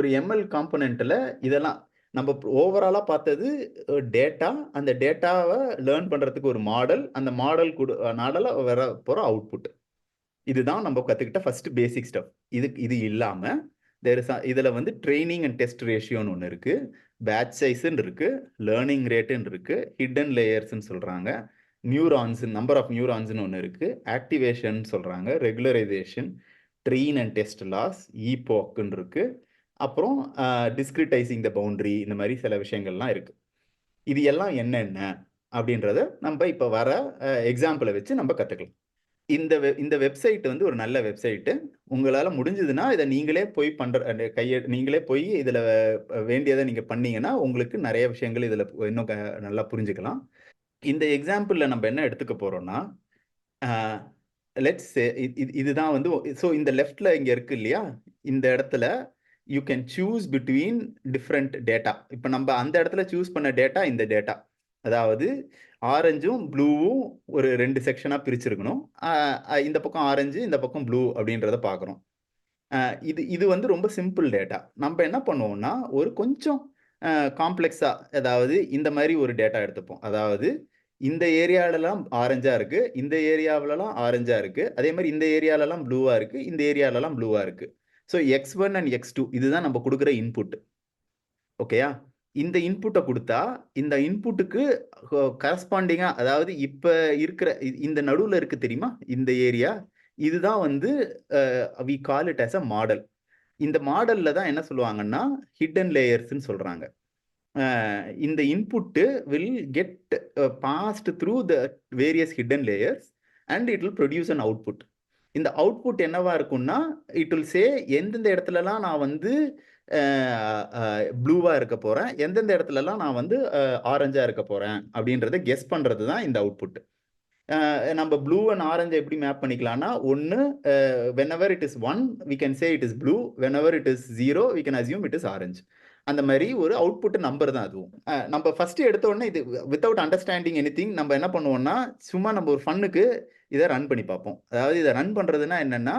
ஒரு எம்எல் காம்பனண்ட்டில் இதெல்லாம் நம்ம ஓவராலாக பார்த்தது டேட்டா அந்த டேட்டாவை லேர்ன் பண்ணுறதுக்கு ஒரு மாடல் அந்த மாடல் கொடு மாடலை வர போகிற அவுட்புட் இதுதான் நம்ம கற்றுக்கிட்ட ஃபஸ்ட்டு பேசிக் ஸ்டப் இது இது இல்லாமல் தேர் இஸ் இதில் வந்து ட்ரைனிங் அண்ட் டெஸ்ட் ரேஷியோன்னு ஒன்று இருக்குது பேட்ச் சைஸுன்னு இருக்குது லேர்னிங் ரேட்டுன்னு இருக்குது ஹிடன் லேயர்ஸ்ன்னு சொல்கிறாங்க நியூரான்ஸ் நம்பர் ஆஃப் நியூரான்ஸ்னு ஒன்று இருக்குது ஆக்டிவேஷன் சொல்கிறாங்க regularization train and test loss ஈபோக்குன்னு இருக்குது அப்புறம் டிஸ்கிரிட்டைசிங் த பவுண்ட்ரி இந்த மாதிரி சில விஷயங்கள்லாம் இருக்குது இது எல்லாம் என்னென்ன அப்படின்றத நம்ம இப்போ வர எக்ஸாம்பிளை வச்சு நம்ம கற்றுக்கலாம் இந்த வெ இந்த வெப்சைட் வந்து ஒரு நல்ல வெப்சைட்டு உங்களால் முடிஞ்சதுன்னா இதை நீங்களே போய் பண்ணுற கைய நீங்களே போய் இதில் வேண்டியதை நீங்கள் பண்ணீங்கன்னா உங்களுக்கு நிறைய விஷயங்கள் இதில் இன்னும் க நல்லா புரிஞ்சுக்கலாம். இந்த எக்ஸாம்பிளில் நம்ம என்ன எடுத்துக்க போகிறோம்னா லெட்ஸ் இது இதுதான் வந்து ஸோ இந்த லெஃப்டில் இங்கே இருக்கு இல்லையா? இந்த இடத்துல you can choose between different data இப்போ நம்ம அந்த இடத்துல சூஸ் பண்ண டேட்டா இந்த டேட்டா அதாவது ஆரஞ்சும் ப்ளூவும் ஒரு ரெண்டு செக்ஷனாக பிரிச்சிருக்கணும். இந்த பக்கம் ஆரஞ்சு இந்த பக்கம் ப்ளூ அப்படின்றத பார்க்குறோம் இது இது வந்து ரொம்ப சிம்பிள் டேட்டா நம்ம என்ன பண்ணுவோம்னா ஒரு கொஞ்சம் காம்ப்ளெக்ஸாக அதாவது இந்த மாதிரி ஒரு டேட்டா எடுத்துப்போம். அதாவது இந்த ஏரியாவிலலாம் ஆரஞ்சாக இருக்குது இந்த ஏரியாவிலலாம் ஆரஞ்சாக இருக்குது அதே மாதிரி இந்த ஏரியாவிலலாம் ப்ளூவாக இருக்குது இந்த ஏரியாவிலலாம் ப்ளூவாக இருக்குது so X one and X two இதுதான் நம்ம கொடுக்குற இன்புட் ஓகேயா இந்த இன்புட்டை கொடுத்தா இந்த இன்புட்டுக்கு கரஸ்பாண்டிங்காக அதாவது இப்போ இருக்கிற இந்த நடுவில் இருக்கு தெரியுமா? இந்த ஏரியா இதுதான் வந்து we call it as a model இந்த மாடலில் தான் என்ன சொல்லுவாங்கன்னா ஹிடன் லேயர்ஸ்ன்னு சொல்கிறாங்க இந்த input will get passed through the various hidden layers and it will produce an output இந்த அவுட்புட் என்னவா இருக்கும்னா இட் வில் சே எந்தெந்த இடத்துலலாம் நான் வந்து ப்ளூவாக இருக்க போகிறேன் எந்தெந்த இடத்துலலாம் நான் வந்து ஆரஞ்சாக இருக்க போகிறேன் அப்படின்றத கெஸ் பண்ணுறது தான் இந்த அவுட்புட் நம்ம ப்ளூ அண்ட் ஆரஞ்சை எப்படி மேப் பண்ணிக்கலாம்னா ஒன்று whenever it is one we can say it is blue whenever it is zero we can assume it is orange அந்த மாதிரி ஒரு அவுட்புட் நம்பர் தான் அதுவும். நம்ம ஃபர்ஸ்ட் எடுத்த உடனே இது வித்தவுட் அண்டர்ஸ்டாண்டிங் எனி திங் நம்ம என்ன பண்ணுவோம்னா சும்மா நம்ம ஒரு ஃபன்னுக்கு இதை ரன் பண்ணி பார்ப்போம். அதாவது இதை ரன் பண்ணுறதுனா என்னென்னா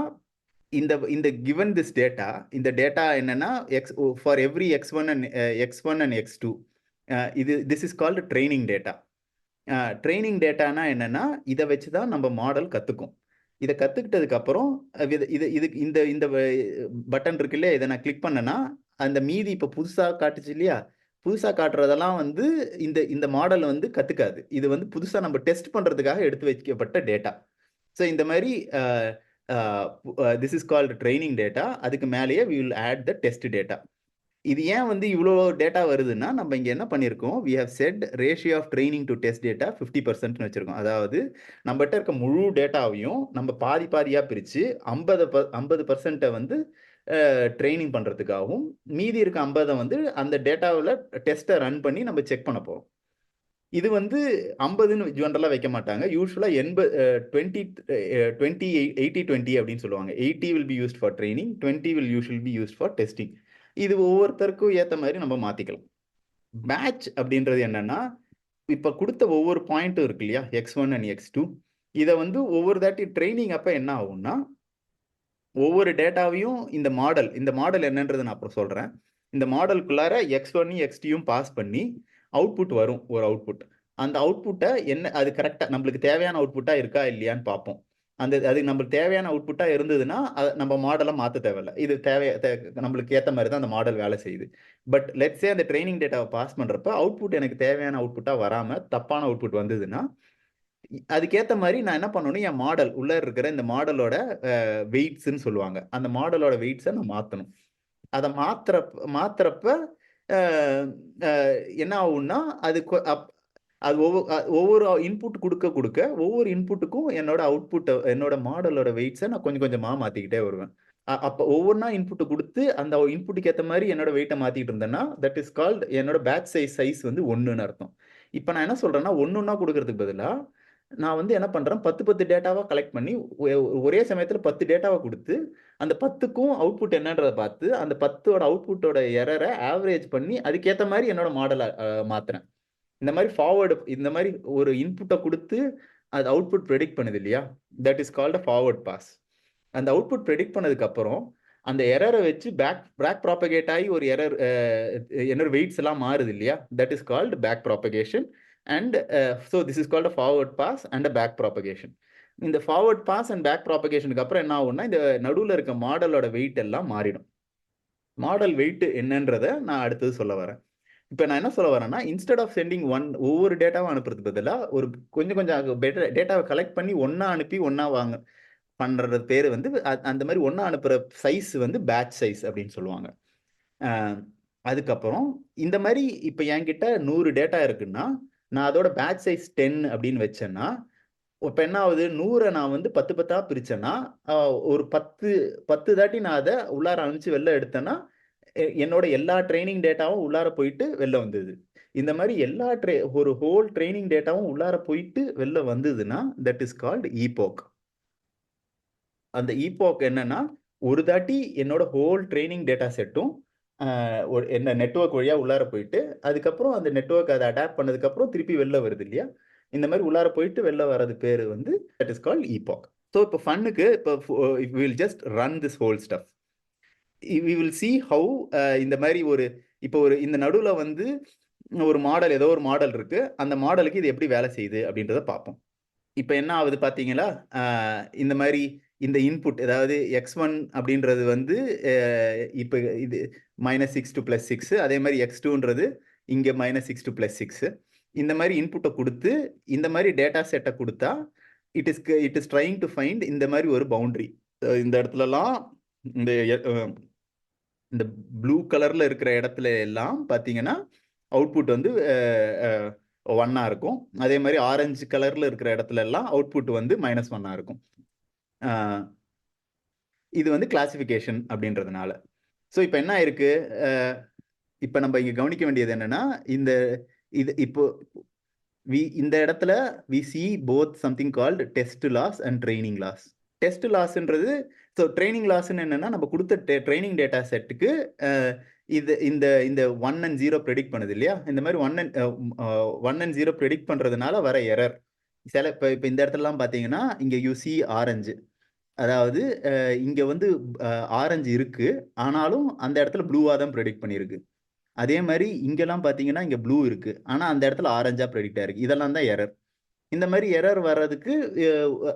இந்த இந்த கிவன் திஸ் டேட்டா இந்த டேட்டா என்னென்னா X for every X one and X one and X two இது this is called training data training டேட்டானா என்னென்னா இதை வச்சு தான் நம்ம மாடல் கற்றுக்கும் இதை கற்றுக்கிட்டதுக்கப்புறம் இது இது இது இந்த இந்த பட்டன் இருக்கு இல்லையா இதை நான் கிளிக் பண்ணேன்னா அந்த மீதி இப்போ புதுசாக காட்டுச்சு இல்லையா? புதுசாக காட்டுறதெல்லாம் வந்து இந்த இந்த மாடல் வந்து கற்றுக்காது இது வந்து புதுசாக நம்ம டெஸ்ட் பண்ணுறதுக்காக எடுத்து வைக்கப்பட்ட டேட்டா ஸோ இந்த மாதிரி this is called training data அதுக்கு மேலேயே we will add the test data இது ஏன் வந்து இவ்வளோ டேட்டா வருதுன்னா நம்ம இங்கே என்ன பண்ணியிருக்கோம் we have set ratio of training to test data fifty பர்சன்ட்னு வச்சுருக்கோம். அதாவது நம்மகிட்ட இருக்க முழு டேட்டாவையும் நம்ம பாதி பாதியாக பிரித்து ஐம்பது ப ஐம்பது பர்சன்ட்டை வந்து ட்ரைனிங் பண்ணுறதுக்காகவும் மீதி இருக்க ஐம்பதை வந்து அந்த டேட்டாவில் டெஸ்ட்டை ரன் பண்ணி நம்ம செக் பண்ண போகிறோம் இது வந்து ஐம்பதுன்னு ஜென்ரலாக வைக்க மாட்டாங்க. யூஸ்வலாக எண்பது டுவெண்ட்டி டுவெண்ட்டி எயிட்டி டுவெண்ட்டி அப்படின்னு சொல்லுவாங்க. Eighty will be used for training twenty will usual be used for testing இது ஒவ்வொருத்தருக்கும் ஏற்ற மாதிரி நம்ம மாற்றிக்கலாம் மேட்ச் அப்படின்றது என்னென்னா இப்போ கொடுத்த ஒவ்வொரு பாயிண்ட்டும் இருக்கு இல்லையா? X one and X two இதை வந்து ஒவ்வொரு தாட்டி ட்ரைனிங் அப்போ என்ன ஆகும்னா ஒவ்வொரு டேட்டாவையும் இந்த மாடல் இந்த மாடல் என்னன்றது நான் அப்புறம் சொல்கிறேன் இந்த மாடலுக்குள்ளார எக்ஸ் ஒன்னையும் எக்ஸ்டியும் பாஸ் பண்ணி அவுட்புட் வரும் ஒரு அவுட்புட் அந்த அவுட்புட்டை என்ன அது கரெக்டாக நம்மளுக்கு தேவையான அவுட்புட்டாக இருக்கா இல்லையான்னு பார்ப்போம். அந்த அது நம்மளுக்கு தேவையான அவுட்புட்டாக இருந்ததுன்னா அதை நம்ம மாடலை மாற்ற தேவையில்ல. இது தேவை நம்மளுக்கு ஏற்ற மாதிரி தான் அந்த மாடல் வேலை செய்யுது. பட் லெட்ஸே அந்த ட்ரைனிங் டேட்டாவை பாஸ் பண்ணுறப்ப அவுட்புட் எனக்கு தேவையான அவுட்புட்டாக வராமல் தப்பான அவுட்புட் வந்ததுன்னா அதுக்கேற்ற மாதிரி நான் என்ன பண்ணணும்? என் மாடல் உள்ளே இருக்கிற இந்த மாடலோட வெயிட்ஸ்ன்னு சொல்லுவாங்க. அந்த மாடலோட வெயிட்ஸை நான் மாற்றணும் அதை மாத்திர மாத்திரப்ப என்ன ஆகும்னா அது அது ஒவ்வொரு ஒவ்வொரு இன்புட் கொடுக்க கொடுக்க ஒவ்வொரு இன்புட்டுக்கும் என்னோட அவுட்புட்டை என்னோட மாடலோட வெயிட்ஸை நான் கொஞ்சம் கொஞ்சமாக மாற்றிக்கிட்டே வருவேன். அப்போ ஒவ்வொன்றா இன்புட்டு கொடுத்து அந்த இன்புட்டுக்கு ஏற்ற மாதிரி என்னோட வெயிட்டை மாற்றிட்டு இருந்தேன்னா தட் இஸ் கால்ட் என்னோட பேட்ச் சைஸ் சைஸ் வந்து ஒன்றுன்னு அர்த்தம். இப்போ நான் என்ன சொல்கிறேன்னா ஒன்றுன்னா கொடுக்கறதுக்கு பதிலாக நான் வந்து என்ன பண்ணுறேன் பத்து பத்து டேட்டாவாக கலெக்ட் பண்ணி ஒரே சமயத்தில் பத்து டேட்டாவை கொடுத்து அந்த பத்துக்கும் அவுட்புட் என்னன்றதை பார்த்து அந்த பத்தோட அவுட்புட்டோட எரரை ஆவரேஜ் பண்ணி அதுக்கேற்ற மாதிரி என்னோட மாடலை மாற்றுறேன் இந்த மாதிரி ஃபார்வர்டு இந்த மாதிரி ஒரு இன்புட்டை கொடுத்து அது அவுட்புட் ப்ரெடிக்ட் பண்ணுது இல்லையா? That is called a forward pass அந்த அவுட்புட் ப்ரெடிக்ட் பண்ணதுக்கு அப்புறம் அந்த எரரை வச்சு பேக் பேக் ப்ராப்பகேட் ஆகி ஒரு எரர் என்னோட வெயிட்ஸ் எல்லாம் மாறுது இல்லையா? That is called back propagation and so this is a forward pass and a back propagation. இந்த ஃபார்வர்ட் பாஸ் அண்ட் பேக் ப்ராபகேஷனுக்கு அப்புறம் என்ன ஆகும்னா இந்த நடுவில் இருக்க மாடலோட வெயிட் எல்லாம் மாறிடும். மாடல் வெயிட் என்னன்றத நான் அடுத்தது சொல்ல வரேன். இப்போ நான் என்ன சொல்ல வரேன்னா இன்ஸ்டெட் ஆஃப் சென்டிங் ஒன் ஒவ்வொரு டேட்டாவும் அனுப்புறதுக்கு பதிலாக ஒரு கொஞ்சம் கொஞ்சம் பெட்டர் டேட்டாவை கலெக்ட் பண்ணி ஒன்றா அனுப்பி ஒன்றா வாங்க பண்ணுறது பேர் வந்து அந்த மாதிரி ஒன்றா அனுப்புகிற சைஸ் வந்து பேட்ச் சைஸ் அப்படின்னு சொல்லுவாங்க. அதுக்கப்புறம் இந்த மாதிரி இப்போ என்கிட்ட நூறு டேட்டா இருக்குன்னா நான் அதோட பேட்ச் சைஸ் டென் அப்படின்னு வச்சேன்னா இப்போ என்ன ஆகுது நூறை நான் வந்து பத்து பத்தாக பிரித்தேன்னா ஒரு பத்து பத்து தாட்டி நான் அதை உள்ளார அனுப்பிச்சு வெளில எடுத்தேன்னா என்னோட எல்லா ட்ரைனிங் டேட்டாவும் உள்ளார போயிட்டு வெளில வந்தது. இந்த மாதிரி எல்லா ட்ரே ஒரு ஹோல் ட்ரைனிங் டேட்டாவும் உள்ளார போயிட்டு வெளில வந்ததுன்னா தட் இஸ் கால்டு ஈபோக் அந்த ஈபோக் என்னன்னா ஒரு தாட்டி என்னோட ஹோல் ட்ரைனிங் டேட்டா செட்டும் என்ன நெட்ஒர்க் வழியாக உள்ளார போயிட்டு அதுக்கப்புறம் அந்த நெட்ஒர்க் அதை அடாப்ட் பண்ணதுக்கப்புறம் திருப்பி வெளில வருது இல்லையா? இந்த மாதிரி உள்ளார போயிட்டு வெளில வர்றது பேர் வந்து that is called epoch so இப்போ ஃபன்னுக்கு இப்போ will just run this whole stuff we will see how இந்த மாதிரி ஒரு இப்போ ஒரு இந்த நடுவில் வந்து ஒரு மாடல் ஏதோ ஒரு மாடல் இருக்கு. அந்த மாடலுக்கு இது எப்படி வேலை செய்யுது அப்படின்றத பார்ப்போம். இப்போ என்ன ஆகுது பார்த்தீங்களா? இந்த மாதிரி இந்த இன்புட் அதாவது எக்ஸ் ஒன் அப்படின்றது வந்து இப்போ இது minus six to plus six அதே மாதிரி எக்ஸ் டூன்றது இங்கே minus six to plus six இந்த மாதிரி இன்புட்டை கொடுத்து இந்த மாதிரி டேட்டா செட்டை கொடுத்தா it is it is trying to find இந்த மாதிரி ஒரு பவுண்ட்ரி இந்த இடத்துலலாம் இந்த இந்த ப்ளூ கலரில் இருக்கிற இடத்துல எல்லாம் பார்த்தீங்கன்னா அவுட்புட் வந்து ஒன்னாக இருக்கும். அதே மாதிரி ஆரஞ்சு கலரில் இருக்கிற இடத்துல எல்லாம் அவுட்புட் வந்து மைனஸ் ஒன்னாக இருக்கும். இது வந்து கிளாசிஃபிகேஷன் அப்படின்றதுனால. ஸோ இப்போ என்ன ஆயிருக்கு? இப்போ நம்ம இங்கே கவனிக்க வேண்டியது என்னன்னா இந்த இது இப்போ வி இந்த இடத்துல we see both something called test loss and training loss test லாஸ்ன்றது so training லாஸ்ன்னு என்னன்னா நம்ம கொடுத்த ட்ரைனிங் டேட்டா செட்டுக்கு இது இந்த இந்த ஒன் அண்ட் ஜீரோ ப்ரெடிக்ட் பண்ணுது இல்லையா? இந்த மாதிரி one and one and zero predict பண்ணுறதுனால வர எரர் சில இப்போ இப்போ இந்த இடத்துலலாம் பார்த்தீங்கன்னா இங்கே யூ சி ஆரஞ்சு அதாவது இங்கே வந்து ஆரஞ்சு இருக்கு. ஆனாலும் அந்த இடத்துல ப்ளூவாக தான் ப்ரெடிக்ட் பண்ணியிருக்கு அதே மாதிரி இங்கெல்லாம் பார்த்தீங்கன்னா இங்கே ப்ளூ இருக்கு. ஆனால் அந்த இடத்துல ஆரஞ்சாக ப்ரெடிக்ட் ஆயிருக்கு. இதெல்லாம் தான் எரர் இந்த மாதிரி எரர் வர்றதுக்கு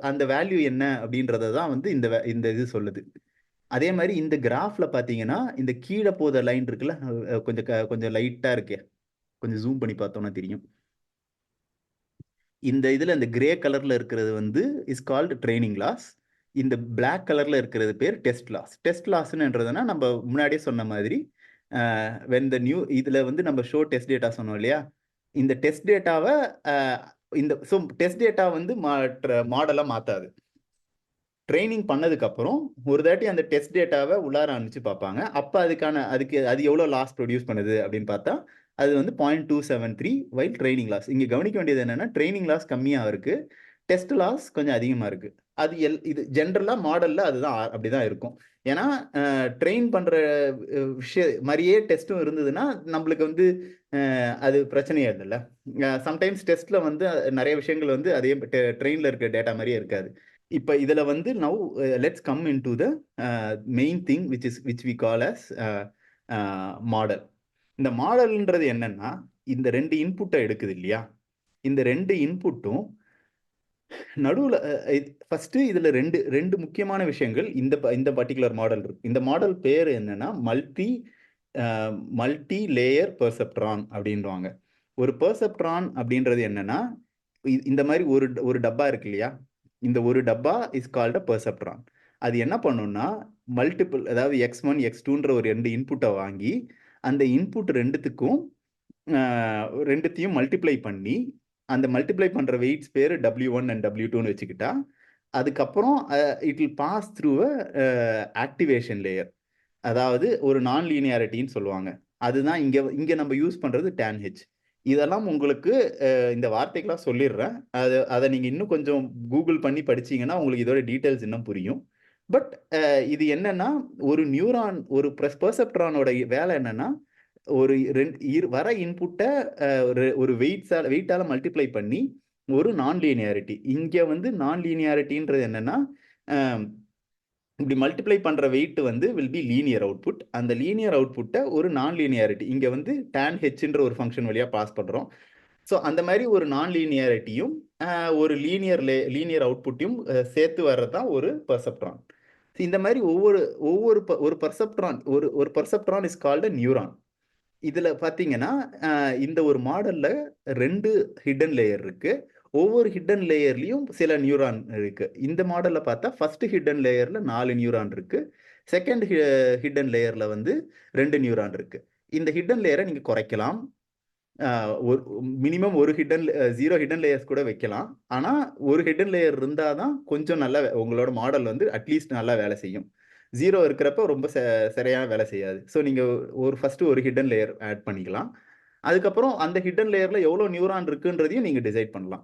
அந்த வேல்யூ என்ன அப்படின்றத தான் வந்து இந்த இந்த இது சொல்லுது. அதே மாதிரி இந்த கிராஃபில் பார்த்தீங்கன்னா இந்த கீழே போத லைன் இருக்குல்ல கொஞ்சம் கொஞ்சம் லைட்டாக இருக்கே. கொஞ்சம் ஜூம் பண்ணி பார்த்தோம்னா தெரியும். இந்த இதில் இந்த கிரே கலரில் இருக்கிறது வந்து இஸ் கால்டு ட்ரைனிங் லாஸ் இந்த பிளாக் கலரில் இருக்கிறது பேர் டெஸ்ட் லாஸ் டெஸ்ட் லாஸ்ன்றதுனா நம்ம முன்னாடியே சொன்ன மாதிரி வென் த நியூ இதில் வந்து நம்ம ஷோ டெஸ்ட் டேட்டா சொன்னோம் இல்லையா? இந்த டெஸ்ட் டேட்டாவை இந்த ஸோ டெஸ்ட் டேட்டா வந்து மாடலாக மாற்றாது ட்ரைனிங் பண்ணதுக்கப்புறம் ஒரு தாட்டி அந்த டெஸ்ட் டேட்டாவை உள்ளார அனுப்பிச்சு பார்ப்பாங்க. அப்போ அதுக்கான அதுக்கு அது எவ்வளோ லாஸ் ப்ரொடியூஸ் பண்ணுது அப்படின்னு பார்த்தா அது வந்து point two seven three while training loss இங்கே கவனிக்க வேண்டியது என்னென்னா ட்ரைனிங் லாஸ் கம்மியாக இருக்குது டெஸ்ட் லாஸ் கொஞ்சம் அதிகமாக இருக்குது அது எல் இது ஜென்ரலாக மாடலில் அதுதான் அப்படி தான் இருக்கும். ஏன்னா ட்ரெயின் பண்ணுற விஷய மாதிரியே டெஸ்ட்டும் இருந்ததுன்னா நம்மளுக்கு வந்து அது பிரச்சனையே இல்லைல்ல சம்டைம்ஸ் டெஸ்ட்டில் வந்து நிறைய விஷயங்கள் வந்து அதே ட்ரெயினில் இருக்க டேட்டா மாதிரியே இருக்காது. இப்போ இதில் வந்து now let's come into the main thing which is which we call as model இந்த மாடல்ன்றது என்னன்னா இந்த ரெண்டு இன்புட்டை எடுக்குது இல்லையா? இந்த ரெண்டு இன்புட்டும் நடுவில் ஃபஸ்ட்டு இதில் ரெண்டு ரெண்டு முக்கியமான விஷயங்கள் இந்த இந்த பர்டிகுலர் மாடல் இருக்கு. இந்த மாடல் பேர் என்னன்னா மல்டி மல்டி லேயர் பெர்செப்ட்ரான் அப்படின்வாங்க ஒரு பெர்செப்ட்ரான் அப்படின்றது என்னன்னா இந்த மாதிரி ஒரு ஒரு டப்பா இருக்கு இல்லையா? இந்த ஒரு டப்பா இஸ் கால்ட் அ பெர்செப்ட்ரான் அது என்ன பண்ணும்னா மல்டிபிள் அதாவது எக்ஸ் ஒன் எக்ஸ் டூன்ற ஒரு ரெண்டு இன்புட்டை வாங்கி அந்த இன்புட் ரெண்டுத்துக்கும் ரெண்டுத்தையும் மல்டிப்ளை பண்ணி அந்த மல்டிப்ளை பண்ணுற வெயிட்ஸ் பேர் டபிள்யூ ஒன் அண்ட் டபிள்யூ டூன்னு வச்சுக்கிட்டா அதுக்கப்புறம் it will pass through a activation layer அதாவது ஒரு நான் லீனியாரிட்டின்னு சொல்லுவாங்க. அதுதான் இங்கே இங்கே நம்ம யூஸ் பண்ணுறது டேன் ஹெச் இதெல்லாம் உங்களுக்கு இந்த வார்த்தைகளாக சொல்லிடுறேன். அது அதை நீங்கள் இன்னும் கொஞ்சம் கூகுள் பண்ணி படிச்சீங்கன்னா உங்களுக்கு இதோட டீட்டெயில்ஸ் இன்னும் புரியும். பட் இது என்னன்னா ஒரு நியூரான் ஒரு ப்ரெஸ் பெர்செப்ட்ரானோட வேலை என்னன்னா ஒரு ரெண்டு வர இன்புட்டை ஒரு வெயிட்ஸால் வெயிட்டால் மல்டிப்ளை பண்ணி ஒரு நான் லீனியாரிட்டி இங்கே வந்து நான் லீனியாரிட்டின்றது என்னன்னா இப்படி மல்டிப்ளை பண்ணுற வெயிட் வந்து வில் பி லீனியர் அவுட்புட் அந்த லீனியர் அவுட்புட்டை ஒரு நான் லீனியாரிட்டி இங்கே வந்து டேன் ஹெச்ன்ற ஒரு ஃபங்க்ஷன் வழியாக பாஸ் பண்ணுறோம் ஸோ அந்த மாதிரி ஒரு நான் லீனியாரிட்டியும் ஒரு லீனியர் லே லீனியர் அவுட்புட்டையும் சேர்த்து வர்றது தான் ஒரு பர்செப்ட்ரான் இந்த மாதிரி ஒவ்வொரு ஒவ்வொரு ஒரு பர்செப்ட்ரான் ஒரு ஒரு பர்செப்ட்ரான் இஸ் கால்டு நியூரான் இதுல பாத்தீங்கன்னா இந்த ஒரு மாடல்ல ரெண்டு ஹிடன் லேயர் இருக்கு. ஒவ்வொரு ஹிடன் லேயர்லயும் சில நியூரான் இருக்கு. இந்த மாடல்ல பார்த்தா ஃபர்ஸ்ட் ஹிடன் லேயர்ல நாலு நியூரான் இருக்கு. செகண்ட் ஹிடன் லேயர்ல வந்து ரெண்டு நியூரான் இருக்கு. இந்த ஹிடன் லேயரை நீங்க குறைக்கலாம். ஒரு மினிமம் ஒரு ஹிடன் ஜீரோ ஹிடன் லேயர்ஸ் கூட வைக்கலாம். ஆனால் ஒரு ஹிடன் லேயர் இருந்தால் தான் கொஞ்சம் நல்லா உங்களோட மாடல் வந்து அட்லீஸ்ட் நல்லா வேலை செய்யும். ஜீரோ இருக்கிறப்ப ரொம்ப ச- சரியான வேலை செய்யாது. ஸோ நீங்கள் ஒரு ஃபஸ்ட்டு ஒரு ஹிடன் லேயர் ஆட் பண்ணிக்கலாம். அதுக்கப்புறம் அந்த ஹிடன் லேயரில் எவ்வளோ நியூரான் இருக்குன்றதையும் நீங்கள் டிசைட் பண்ணலாம்.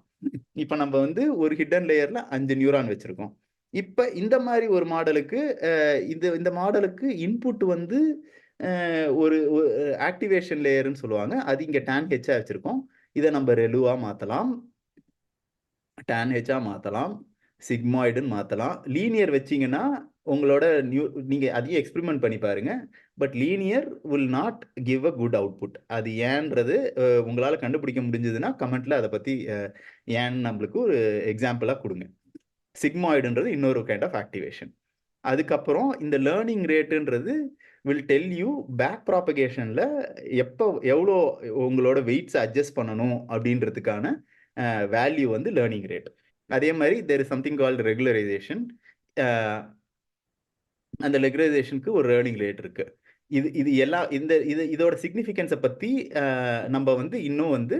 இப்போ நம்ம வந்து ஒரு ஹிடன் லேயரில் அஞ்சு நியூரான் வச்சுருக்கோம். இப்போ இந்த மாதிரி ஒரு மாடலுக்கு இந்த இந்த மாடலுக்கு இன்புட் வந்து ஒரு ஆக்டிவேஷன் லேயர்னு சொல்லுவாங்க. அது இங்கே டேன் ஹெச்சாக வச்சுருக்கோம். இதை நம்ம ரெலுவாக மாற்றலாம் டேன் ஹெச்சாக மாற்றலாம் சிக்மாய்டுன்னு மாற்றலாம் லீனியர் வச்சிங்கன்னா உங்களோட நியூ நீங்கள் அதையும் எக்ஸ்பிரிமெண்ட் பண்ணி பாருங்கள் but linear will not give a good output அது ஏன்றது உங்களால் கண்டுபிடிக்க முடிஞ்சதுன்னா கமெண்ட்டில் அதை பற்றி ஏன் ஏன்னு நம்மளுக்கு ஒரு எக்ஸாம்பிளாக கொடுங்க. சிக்மாய்டுன்றது இன்னொரு கைண்ட் ஆஃப் ஆக்டிவேஷன் அதுக்கப்புறம் இந்த லேர்னிங் ரேட்டுன்றது வில் டெல் யூ பேக் ப்ராபகேஷனில் எப்போ எவ்வளோ உங்களோட வெயிட்ஸ் அட்ஜஸ்ட் பண்ணணும் அப்படின்றதுக்கான வேல்யூ வந்து லேர்னிங் ரேட் அதே மாதிரி there is something called regularization அந்த ரெகுலரைசேஷனுக்கு ஒரு ஏர்னிங் ரேட் இருக்கு. இது இது எல்லா இந்த இது இதோட சிக்னிஃபிகன்ஸை பற்றி நம்ம வந்து இன்னும் வந்து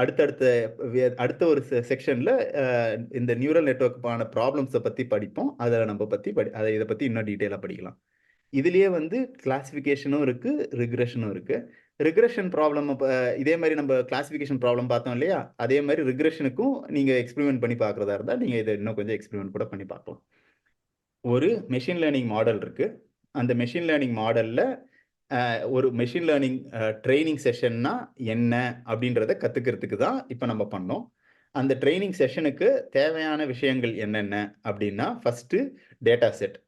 அடுத்தடுத்த வே- அடுத்த ஒரு செக்ஷனில் இந்த நியூரல் நெட்ஒர்க்கான ப்ராப்ளம்ஸை பற்றி படிப்போம். அதை நம்ம பற்றி படி அதை இதை பற்றி இன்னும் டீட்டெயிலாக படிக்கலாம். இதுலேயே வந்து கிளாசிஃபிகேஷனும் இருக்குது ரிக்ரெஷனும் இருக்குது ரிக்ரெஷன் ப்ராப்ளம் இதே மாதிரி நம்ம கிளாசிஃபிகேஷன் ப்ராப்ளம் பார்த்தோம் இல்லையா? அதே மாதிரி ரிக்ரெஷனுக்கும் நீங்கள் எக்ஸ்பிரிமெண்ட் பண்ணி பார்க்குறதா இருந்தால் நீங்கள் இதை இன்னும் கொஞ்சம் எக்ஸ்பிரிமெண்ட் கூட பண்ணி பார்க்கலாம். ஒரு மெஷின் லேர்னிங் மாடல் இருக்குது அந்த மெஷின் லேர்னிங் மாடலில் ஒரு மெஷின் லேர்னிங் ட்ரைனிங் செஷன்னா என்ன அப்படின்றத கற்றுக்கிறதுக்கு தான் இப்போ நம்ம பண்ணோம். அந்த ட்ரைனிங் செஷனுக்கு தேவையான விஷயங்கள் என்னென்ன அப்படின்னா ஃபஸ்ட்டு டேட்டா செட்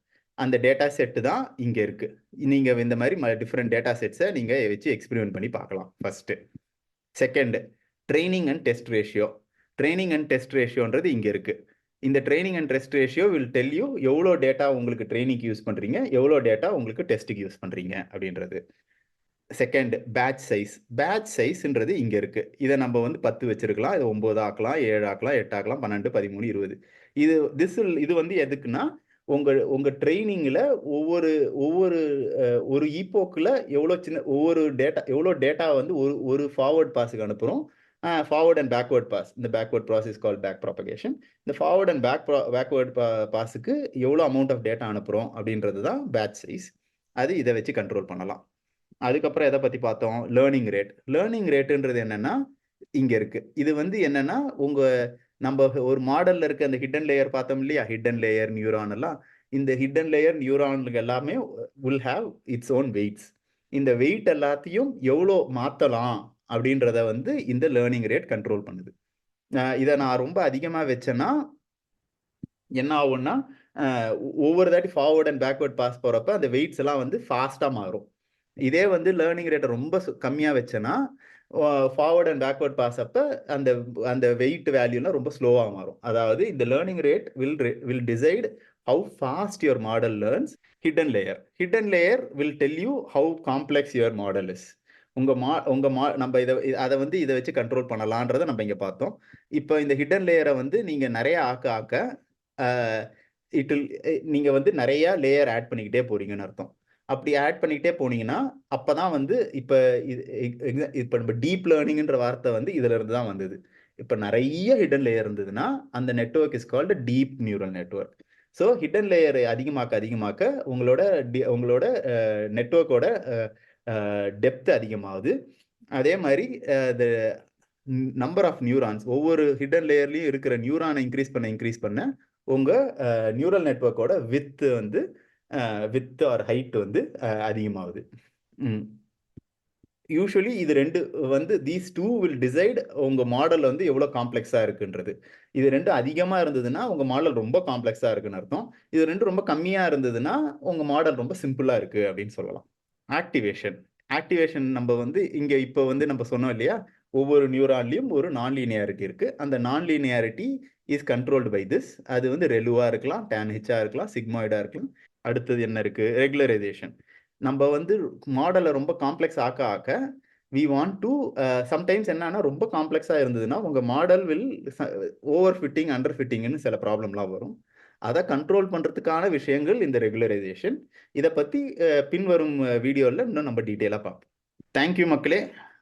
அந்த டேட்டா செட்டு தான் இங்கே இருக்குது நீங்கள் இந்த மாதிரி டிஃப்ரெண்ட் டேட்டா செட்ஸை நீங்கள் வச்சு எக்ஸ்பிரிமெண்ட் பண்ணி பார்க்கலாம் first second training and test ratio training and test ரேஷியோன்றது இங்கே இருக்குது இந்த training and test ratio will tell you எவ்வளோ டேட்டா உங்களுக்கு ட்ரைனிங்க்கு யூஸ் பண்ணுறீங்க எவ்வளோ டேட்டா உங்களுக்கு டெஸ்ட்டுக்கு யூஸ் பண்ணுறீங்க அப்படின்றது. செகண்ட் பேட்ச் சைஸ் பேட்ச் சைஸ்ன்றது இங்கே இருக்குது இதை நம்ம வந்து பத்து வச்சுருக்கலாம். இது ஒம்பது ஆக்கலாம் ஏழு ஆக்கலாம் எட்டு ஆக்கலாம் பன்னெண்டு பதிமூணு இருபது. இது திஸ் இது வந்து எதுக்குன்னா உங்கள் உங்கள் ட்ரைனிங்கில் ஒவ்வொரு ஒவ்வொரு ஒரு ஈப்போக்கில் எவ்வளோ சின்ன ஒவ்வொரு டேட்டா எவ்வளோ டேட்டா வந்து ஒரு ஒரு ஃபார்வர்ட் பாஸுக்கு அனுப்புகிறோம் ஃபார்வர்ட் அண்ட் பேக்வேர்ட் பாஸ் இந்த backward process call back propagation இந்த ஃபார்வர்ட் அண்ட் பேக் பேக்வர்ட் பாஸுக்கு எவ்வளோ அமௌண்ட் ஆஃப் டேட்டா அனுப்புகிறோம் அப்படின்றது தான் பேட்ச் சைஸ் அது இதை வச்சு கண்ட்ரோல் பண்ணலாம். அதுக்கப்புறம் எதை பற்றி பார்த்தோம்? லேர்னிங் ரேட் லேர்னிங் ரேட்டுன்றது என்னென்னா இங்கே இருக்குது இது வந்து என்னென்னா உங்கள் நம்ம ஒரு மாடல்ல இருக்க அந்த ஹிடன் லேயர் பார்த்தோம் இல்லையா? ஹிடன் லேயர் நியூரான் எல்லாம். இந்த ஹிடன் லேயர் நியூரான்கள் எல்லாமே will have its own weights இந்த வெயிட் எல்லாத்தையும் எவ்வளோ மாற்றலாம் அப்படின்றத வந்து இந்த லேர்னிங் ரேட் கண்ட்ரோல் பண்ணுது. இதை நான் ரொம்ப அதிகமாக வச்சேன்னா என்ன ஆகும்னா ஒவ்வொரு தாட்டி ஃபார்வர்ட் அண்ட் பேக்வேர்ட் பாஸ் போகிறப்ப அந்த வெயிட்ஸ் எல்லாம் வந்து ஃபாஸ்ட்டாக மாறும். இதே வந்து லேர்னிங் ரேட்டை ரொம்ப கம்மியாக வச்சேன்னா ஃபார்வர்ட் அண்ட் பேக்வர்ட் பாஸ் அப்போ அந்த அந்த வெயிட் வேல்யூலாம் ரொம்ப ஸ்லோவாக மாறும். அதாவது இந்த learning rate will will decide how fast your model learns hidden layer hidden layer will tell you how complex your model is உங்கள் மா உங்கள் மா நம்ம இதை அதை வந்து இதை வச்சு கண்ட்ரோல் பண்ணலான்றதை நம்ம இங்கே பார்த்தோம். இப்போ இந்த ஹிடன் லேயரை வந்து நீங்கள் நிறைய ஆக்க ஆக்க இட் நீங்கள் வந்து நிறையா லேயர் ஆட் பண்ணிக்கிட்டே போகிறீங்கன்னு அர்த்தம். அப்படி ஆட் பண்ணிக்கிட்டே போனீங்கன்னா அப்பதான் வந்து இப்போ இது இப்போ நம்ம டீப் லேர்னிங்ன்ற வார்த்தை வந்து இதுலேருந்து தான் வந்தது. இப்போ நிறைய ஹிடன் லேயர் இருந்ததுன்னா அந்த network is called deep neural network so hidden layer அதிகமாக்க அதிகமாக்க உங்களோட டி- உங்களோட நெட்ஒர்க்கோட டெப்த் அதிகமாகுது. அதே மாதிரி நம்பர் ஆஃப் நியூரான்ஸ் ஒவ்வொரு ஹிடன் லேயர்லையும் இருக்கிற நியூரானை இன்க்ரீஸ் பண்ண இன்க்ரீஸ் பண்ண உங்கள் நியூரல் நெட்வொர்க்கோட வித்து வந்து வித் ஆர் ஹைட் வந்து அதிகமாகுது. யூஸ்வலி இது ரெண்டு வந்து தீஸ் டூ வில் டிசைட் உங்கள் மாடல் வந்து எவ்வளோ காம்ப்ளெக்ஸாக இருக்குன்றது. இது ரெண்டு அதிகமாக இருந்ததுன்னா உங்கள் மாடல் ரொம்ப காம்ப்ளெக்ஸாக இருக்குன்னு அர்த்தம். இது ரெண்டு ரொம்ப கம்மியாக இருந்ததுன்னா உங்கள் மாடல் ரொம்ப சிம்பிளாக இருக்குது அப்படின்னு சொல்லலாம். ஆக்டிவேஷன் ஆக்டிவேஷன் நம்ம வந்து இங்கே இப்போ வந்து நம்ம சொன்னோம் இல்லையா? ஒவ்வொரு நியூரான்லேயும் ஒரு நான் லீனியாரிட்டி இருக்குது அந்த non linearity is controlled by this அது வந்து ரெலுவாக இருக்கலாம் டேன்ஹெச்சாக இருக்கலாம் சிக்மாய்டாக இருக்கலாம். அடுத்தது என்ன இருக்கு? ரெகுலரைசேஷன் நம்ம வந்து மாடலை ரொம்ப காம்ப்ளெக்ஸ் ஆக்க ஆக்க வி வாண்ட் டு சம்டைம்ஸ் என்னன்னா ரொம்ப காம்ப்ளெக்ஸாக இருந்ததுன்னா உங்கள் model will overfitting under ஃபிட்டிங்னு சில ப்ராப்ளம்லாம் வரும். அதை கண்ட்ரோல் பண்ணுறதுக்கான விஷயங்கள் இந்த ரெகுலரைசேஷன் இதை பற்றி பின்வரும் வீடியோவில் இன்னும் நம்ம டீட்டெயிலாக பார்ப்போம். தேங்க்யூ மக்களே.